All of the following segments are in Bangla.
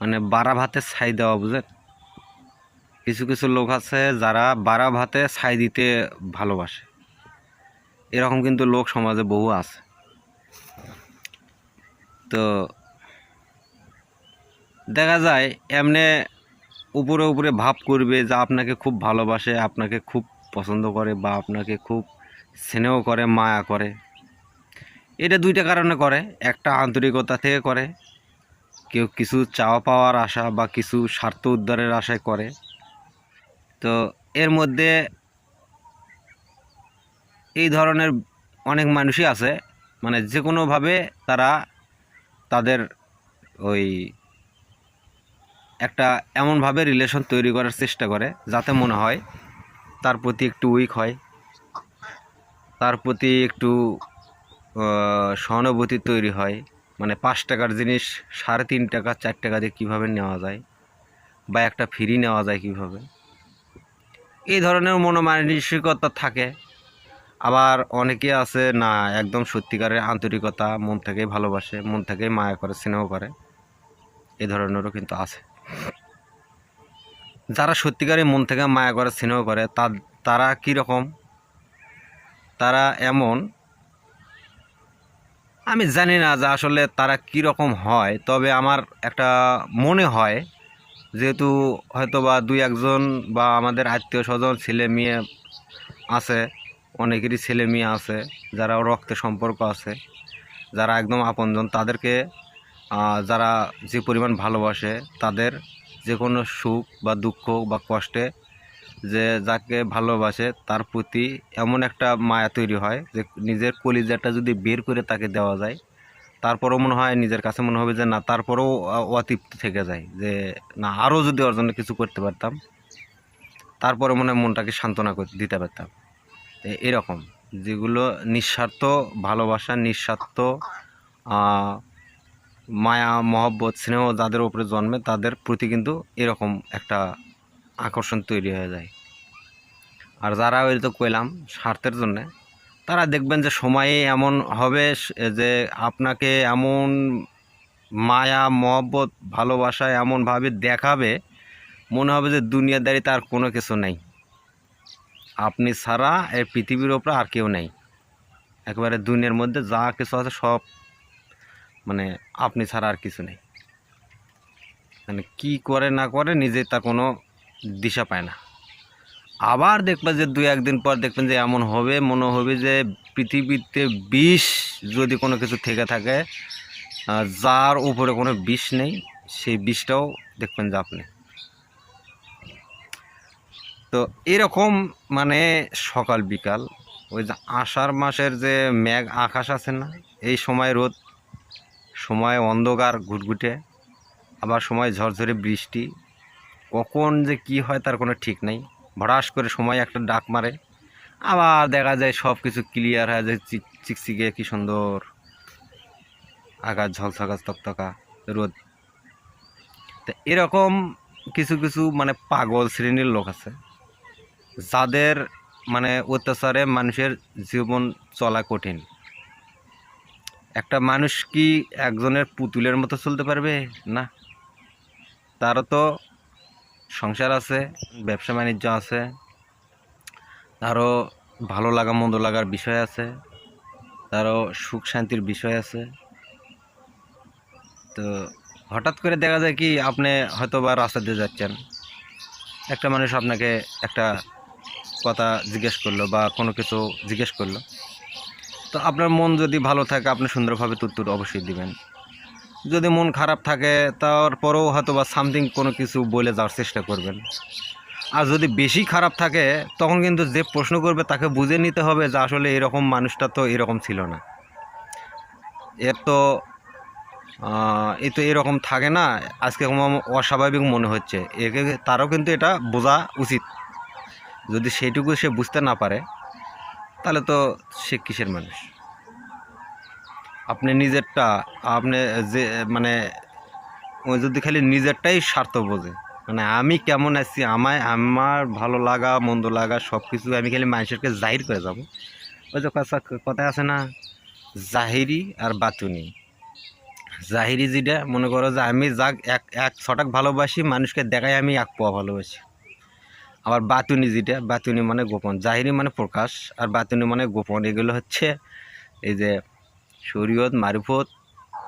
মানে বারা ভাতে ছাই দেওয়া বুঝেন কিছু কিছু লোক আছে যারা বারা ভাতে ছাই দিতে ভালোবাসে। এরকম কিন্তু লোক সমাজে বহু আছে। তো দেখা যায়, এমনি উপরে উপরে ভাব করবে যা আপনাকে খুব ভালোবাসে, আপনাকে খুব পছন্দ করে বা আপনাকে খুব স্নেহ করে, মায়া করে। এটা দুইটা কারণে করে। একটা আন্তরিকতা থেকে করে কেউ কিছু চাওয়া পাওয়ার আশা বা কিছু স্বার্থ উদ্ধারের আশায় করে। তো এর মধ্যে এই ধরনের অনেক মানুষই আছে। মানে যে কোনোভাবে তারা তাদের ওই একটা এমনভাবে রিলেশন তৈরি করার চেষ্টা করে, যাতে মনে হয় তার প্রতি একটু উইক হয়। তার প্রতি একটু সহানুভূতি তৈরি হয়। মানে পাঁচ টাকার জিনিস, সাড়ে তিন টাকা, চার টাকা দিয়ে কীভাবে নেওয়া যায়? বা একটা ফ্রি নেওয়া যায় কীভাবে? এই ধরনের মনোমানসিকতা থাকে। আবার অনেকে আছে না, একদম সত্যিকারের আন্তরিকতা, মন থেকেই ভালোবাসে, মন থেকেই মায়া করে, স্নেহ করে। এই ধরনেরও কিন্তু আছে। যারা সত্যিকারের মন থেকে মায়া করে, স্নেহ করে তা তারা কীরকম? তারা এমন আমি জানি না যে আসলে তারা কীরকম হয়, তবে আমার একটা মনে হয় যেহেতু হয়তো বা দুই একজন বা আমাদের আত্মীয় স্বজন ছেলে মেয়ে আছে, অনেকেরই ছেলে মেয়ে আছে যারা রক্তে সম্পর্ক আছে, যারা একদম আপনজন, তাদেরকে যারা যে পরিমাণ ভালোবাসে, তাদের যে কোনো সুখ বা দুঃখ বা কষ্টে যে যাকে ভালোবাসে, তার প্রতি এমন একটা মায়া তৈরি হয় যে নিজের কলিজাটা যদি বের করে তাকে দেওয়া যায়, তারপরও মনে হয় নিজের কাছে মনে হবে যে না, তারপরেও অতৃপ্ত থেকে যায় যে না, আরও যদি ওর জন্য কিছু করতে পারতাম তারপরে মনে হয় মনটাকে সান্ত্বনা দিতে পারতাম। এরকম যেগুলো নিঃস্বার্থ ভালোবাসা, নিঃস্বার্থ মায়া, মহব্বত, স্নেহ যাদের উপরে জন্মে, তাদের প্রতি কিন্তু এরকম একটা আকর্ষণ তৈরি হয়ে যায়। আর যারা ওই তো কইলাম স্বার্থের জন্যে, তারা দেখবেন যে সময়ে এমন হবে যে আপনাকে এমন মায়া, মহব্বত, ভালোবাসা এমনভাবে দেখাবে, মনে হবে যে দুনিয়াদারি তার কোনো কিছু নেই। আপনি ছাড়া এই পৃথিবীর ওপরে আর কেউ নেই। একেবারে দুনিয়ার মধ্যে যা কিছু আছে সব মানে আপনি ছাড়া আর কিছু নেই। মানে কি করে না করে নিজে তা কোনো দিশা পায় না। আবার দেখবেন যে দুই একদিন পর দেখবেন যে এমন হবে, মনে হবে যে পৃথিবীতে বিষ যদি কোনো কিছু থেকে থাকে যার উপরে কোনো বিষ নেই, সেই বিষটাও দেখবেন যে আপনি। তো এরকম মানে সকাল, বিকাল, ওই যে আষাঢ় মাসের যে মেঘ আকাশ আছে না, এই সময় রোদ, সময় অন্ধকার, ঘুটঘুটে, আবার সময় ঝরঝরে বৃষ্টি কখন যে কি হয় তার কোনো ঠিক নেই। ভড়াস করে সময় একটা ডাক মারে। আবার দেখা যায় সব কিছু ক্লিয়ার হয়ে যায়। চিক চিকচিকে কি সুন্দর। আকাশ ঝলসকা তকতকা, রোদ। তো এরকম কিছু কিছু মানে পাগল শ্রেণির লোক আছে। যাদের মানে অত্যাচারে মানুষের জীবন চলা কঠিন। একটা মানুষ কি একজনের পুতুলের মতো চলতে পারবে? না। তারও তো সংসার আছে, ব্যবসা বাণিজ্য আছে, তারও ভালো লাগা, মন্দ লাগার বিষয় আছে, তারও সুখ শান্তির বিষয় আছে। তো হঠাৎ করে দেখা যায় কি, আপনি হয়তো বা রাস্তা দিয়ে যাচ্ছেন। একটা মানুষ আপনাকে একটা কথা জিজ্ঞেস করল বা কোনো কিছু জিজ্ঞেস করল। তো আপনার মন যদি ভালো থাকে, আপনি সুন্দরভাবে তুত্তুর অবশ্যই দিবেন। যদি মন খারাপ থাকে, তারপরেও হয়তো বা সামথিং কোনো কিছু বলে যাওয়ার চেষ্টা করবেন। আর যদি বেশি খারাপ থাকে, তখন কিন্তু যে প্রশ্ন করবে তাকে বুঝে নিতে হবে যে আসলে এরকম মানুষটা তো এরকম ছিল না। এর তো এ তো এরকম থাকে না, আজকে অস্বাভাবিক মনে হচ্ছে। একে, তারও কিন্তু এটা বোঝা উচিত। যদি সেইটুকু সে বুঝতে না পারে, তাহলে তো সে কিসের মানুষ? আপনি নিজেরটা, আপনি যে মানে ও যদি খালি নিজেরটাই স্বার্থ বোঝে মানে আমি কেমন আছি, আমায়, আমার ভালো লাগা, মন্দ লাগা সব কিছু আমি খালি মানুষেরকে জাহির করে যাব। ওই যে কথা কথা আছে না, জাহিরি আর বাতুনি। জাহিরি যেটা, মনে করো যে আমি যাক এক এক ছটাক ভালোবাসি, মানুষকে দেখাই আমি এক পোয়া ভালোবাসি। আবার বাতুনি যেটা, বাতুনি মানে গোপন। জাহিরি মানে প্রকাশ, আর বাতুনি মানে গোপন। এগুলো হচ্ছে এই যে শরীয়ত, মারিফত,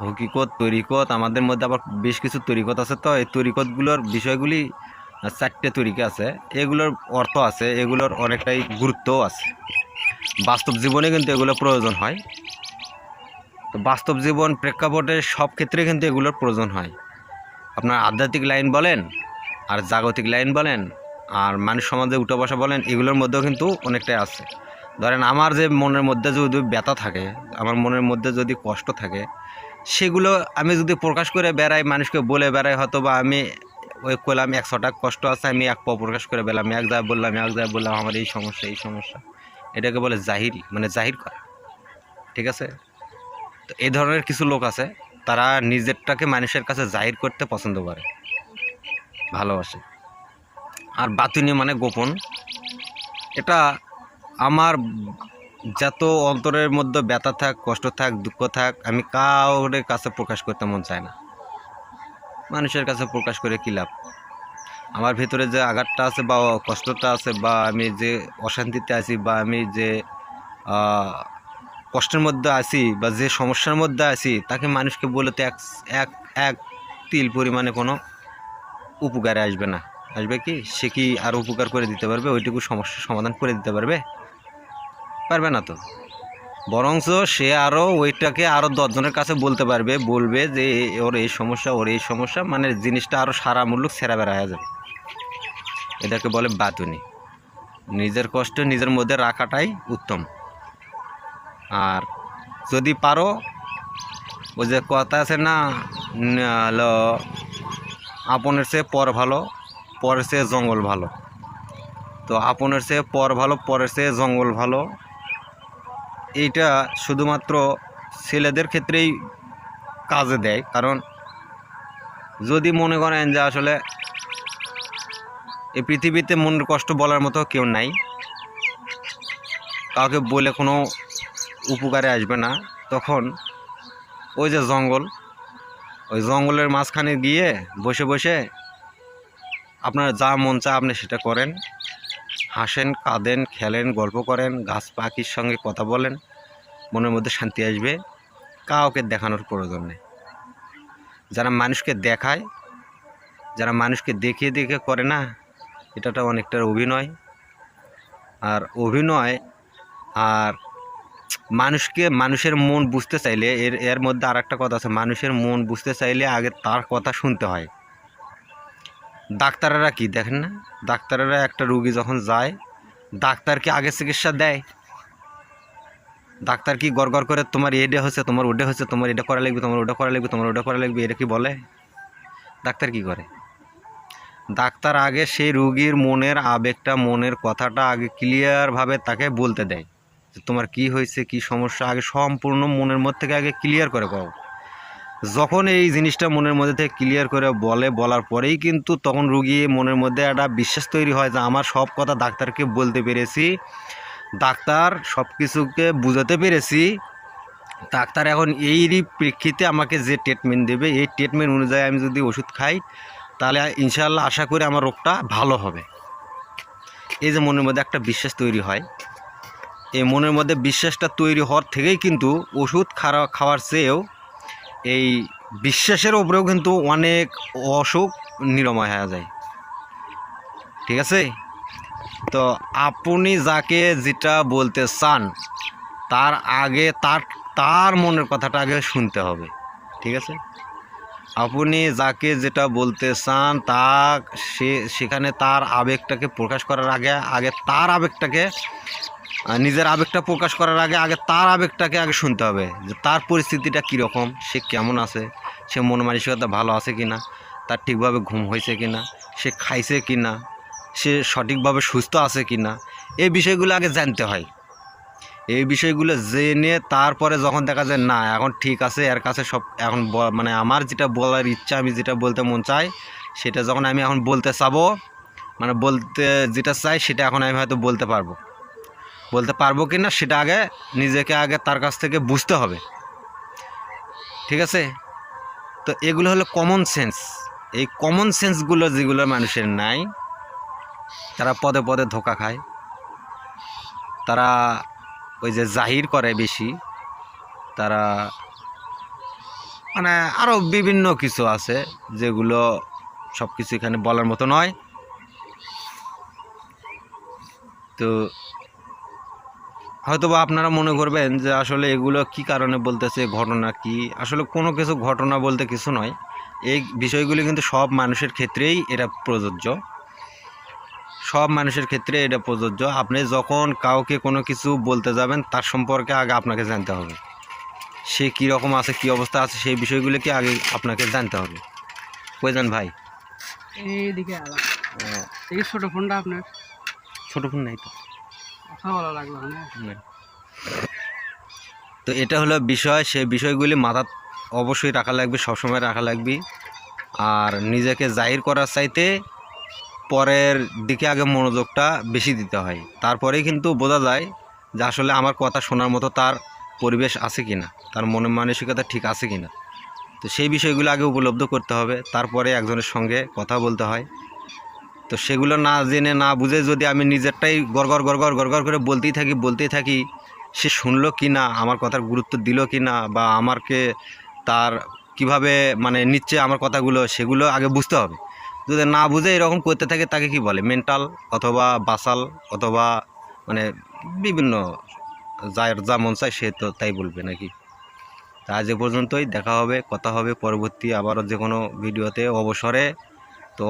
হকিকত, তরিকত, আমাদের মধ্যে আবার বেশ কিছু তরিকত আছে তো, এই তরিকতগুলোর বিষয়গুলি চারটে তরিকা আছে। এগুলোর অর্থ আছে, এগুলোর অনেকটাই গুরুত্বও আছে। বাস্তব জীবনে কিন্তু এগুলো প্রয়োজন হয়। তো বাস্তব জীবন প্রেক্ষাপটে সব ক্ষেত্রে কিন্তু এগুলোর প্রয়োজন হয়। আপনার আধ্যাত্মিক লাইন বলেন, আর জাগতিক লাইন বলেন, আর মানুষ সমাজে উঠে বসা বলেন, এগুলোর মধ্যেও কিন্তু অনেকটাই আছে। ধরেন আমার যে মনের মধ্যে যদি ব্যথা থাকে, আমার মনের মধ্যে যদি কষ্ট থাকে, সেগুলো আমি যদি প্রকাশ করে বেড়াই, মানুষকে বলে বেড়াই হয়তো বা আমি ওই করলাম একশোটা কষ্ট আছে, আমি এক পাও প্রকাশ করে বেলাম এক জায়গায় বললাম, এক জায়গায় বললাম, আমার এই সমস্যা এই সমস্যা। এটাকে বলে জাহির মানে জাহির করা। ঠিক আছে? তো এই ধরনের কিছু লোক আছে, তারা নিজেরটাকে মানুষের কাছে জাহির করতে পছন্দ করে। ভালোবাসে। আর বাতুনি মানে গোপন। এটা আমার যত অন্তরের মধ্যে ব্যথা থাক, কষ্ট থাক, দুঃখ থাক, আমি কাউরে কাছে প্রকাশ করতে মন চায় না। মানুষের কাছে প্রকাশ করে কী লাভ? আমার ভিতরে যে আঘাতটা আছে বা কষ্টটা আছে বা আমি যে অশান্তিতে আছি বা আমি যে কষ্টের মধ্যে আছি বা যে সমস্যার মধ্যে আছি, তাকে মানুষকে বলে তো এক এক এক তিল পরিমাণে কোনো উপকারে আসবে না। আসবে কি? সে কি আর উপকার করে দিতে পারবে? ওইটুকু সমস্যার সমাধান করে দিতে পারবে? পারবে না তো। বরঞ্চ সে আরও ওইটাকে আরও দশজনের কাছে বলতে পারবে, বলবে যে ওর এই সমস্যা, ওর এই সমস্যা মানে জিনিসটা আরও সারা মূল্য সেরা বেড়া হয়ে যাবে। এটাকে বলে বাতুনি নিজের কষ্ট নিজের মধ্যে রাখাটাই উত্তম। আর যদি পারো ওই যে কথা আছে না হলো আপনের চেয়ে পর ভালো, পরের চেয়ে জঙ্গল ভালো। তো আপনের চেয়ে পর ভালো, পরের চেয়ে জঙ্গল ভালো এইটা শুধুমাত্র ছেলেদের ক্ষেত্রেই কাজে দেয়। কারণ যদি মনে করেন যে আসলে এই পৃথিবীতে মনের কষ্ট বলার মতো কেউ নাই, কাউকে বলে কোনো উপকারে আসবে না, তখন ওই যে জঙ্গল, ওই জঙ্গলের মাঝখানে গিয়ে বসে বসে আপনার যা মন চায় আপনি সেটা করেন। হাসেন, কাঁদেন, খেলেন, গল্প করেন, গাছ পাখির সঙ্গে কথা বলেন, মনের মধ্যে শান্তি আসবে, কাউকে দেখানোর প্রয়োজন নেই। যারা মানুষকে দেখায়, যারা মানুষকে দেখিয়ে দেখে করে না, এটাটা অনেকটার অভিনয়। আর অভিনয় আর মানুষকে, মানুষের মন বুঝতে চাইলে, এর এর মধ্যে আর একটা কথা আছে, মানুষের মন বুঝতে চাইলে আগে তার কথা শুনতে হয়। ডাক্তারেরা কি দেখেন না? ডাক্তারেরা একটা রুগী যখন যায় ডাক্তারকে আগে চিকিৎসা দেয়? ডাক্তার কি গড় গড় করে তোমার এটা হচ্ছে তোমার ওটা হচ্ছে তোমার এটা করা লাগবে, তোমার ওটা করা লাগবে, তোমার ওটা করা লাগবে, এটা কি বলে? ডাক্তার কি করে? ডাক্তার আগে সেই রুগীর মনের আবেগটা, মনের কথাটা আগে ক্লিয়ারভাবে তাকে বলতে দেয় যে তোমার কি হয়েছে, কি সমস্যা, আগে সম্পূর্ণ মনের মধ্যে থেকে আগে ক্লিয়ার করে পাও যখন এই জিনিসটা মনের মধ্যে থেকে ক্লিয়ার করে বলে, বলার পরেই কিন্তু তখন রুগী মনের মধ্যে একটা বিশ্বাস তৈরি হয় যে আমার সব কথা ডাক্তারকে বলতে পেরেছি, ডাক্তার সব কিছুকে বুঝাতে পেরেছি। ডাক্তার এখন এরই প্রেক্ষিতে আমাকে যে ট্রিটমেন্ট দেবে, এই ট্রিটমেন্ট অনুযায়ী আমি যদি ওষুধ খাই, তাহলে ইনশাল্লাহ আশা করি আমার রোগটা ভালো হবে। এই যে মনের মধ্যে একটা বিশ্বাস তৈরি হয়। এই মনের মধ্যে বিশ্বাসটা তৈরি হওয়ার থেকেই কিন্তু ওষুধ খাওয়া, খাওয়ার চেয়েও এই বিশ্বাসের ওপরেও কিন্তু অনেক অসুখ নিরাময় হয়ে যায়। ঠিক আছে? তো আপনি যাকে যেটা বলতে চান, তার আগে তার তার মনের কথাটা আগে শুনতে হবে। ঠিক আছে? আপনি যাকে যেটা বলতে চান তা সে, সেখানে তার আবেগটাকে প্রকাশ করার আগে আগে তার আবেগটাকে নিজের আবেগটা প্রকাশ করার আগে আগে তার আবেগটাকে আগে শুনতে হবে যে তার পরিস্থিতিটা কীরকম, সে কেমন আছে, সে মন মানসিকতা ভালো আছে কি না তার ঠিকভাবে ঘুম হয়েছে কি না সে খাইছে কি না সে সঠিকভাবে সুস্থ আছে কি না এই বিষয়গুলো আগে জানতে হয়। এই বিষয়গুলো জেনে তারপরে যখন দেখা যায়, না, এখন ঠিক আছে, এর কাছে সব, এখন মানে আমার যেটা বলার ইচ্ছা, আমি যেটা বলতে মন চাই, সেটা যখন আমি এখন বলতে চাবো মানে বলতে যেটা চাই, সেটা এখন আমি হয়তো বলতে পারব। বলতে পারব কি না, সেটা আগে নিজেকে আগে তার কাছ থেকে বুঝতে হবে। ঠিক আছে? তো এগুলো হলো কমন সেন্স এই কমন সেন্সগুলো যেগুলো মানুষের নাই, তারা পদে পদে ধোকা খায়। তারা ওই যে জাহির করে বেশি। তারা মানে আরও বিভিন্ন কিছু আছে, যেগুলো সব কিছু এখানে বলার মতো নয়। তো হয়তোবা আপনারা মনে করবেন যে আসলে এগুলো কি কারণে বলতেছে ঘটনা কি? আসলে কোনো কিছু ঘটনা বলতে কিছু নয়। এই বিষয়গুলি কিন্তু সব মানুষের ক্ষেত্রেই এটা প্রযোজ্য। সব মানুষের ক্ষেত্রে এটা প্রযোজ্য। আপনি যখন কাউকে কোনো কিছু বলতে যাবেন তার সম্পর্কে আগে আপনাকে জানতে হবে। সে কী রকম আছে কী অবস্থা আছে সেই বিষয়গুলিকে আগে আপনাকে জানতে হবে। কইজান ভাই? এইদিকে ছোট ফোনটা আপনার? ছোটো ফোন নাই তো। তো এটা হলো বিষয়, সেই বিষয়গুলি মাথা অবশ্যই রাখা লাগবে, সবসময় রাখা লাগবে। আর নিজেকে জাহির করার চাইতে পরের দিকে আগে মনোযোগটা বেশি দিতে হয়। তারপরেই কিন্তু বোঝা যায় যে আসলে আমার কথা শোনার মতো তার পরিবেশ আছে কিনা, তার মনে মানসিকতা ঠিক আছে কিনা। তো সেই বিষয়গুলো আগে উপলব্ধ করতে হবে, তারপরে একজনের সঙ্গে কথা বলতে হয়। তো সেগুলো না জেনে, না বুঝে যদি আমি নিজেরটাই গড়গড় গড়গড় গড়গড় করে বলতেই থাকি বলতেই থাকি, সে শুনলো কি না, আমার কথার গুরুত্ব দিল কি না, বা আমারকে তার কীভাবে মানে নিচ্ছে আমার কথাগুলো, সেগুলো আগে বুঝতে হবে। যদি না বুঝে এরকম করতে থাকে, তাকে কি বলে? মেন্টাল অথবা বাসাল অথবা মানে বিভিন্ন যার যা মন চায় সে তো তাই বলবে নাকি? তা আজ এ পর্যন্তই, দেখা হবে, কথা হবে পরবর্তী আবারও যে কোনো ভিডিওতে অবসরে। তো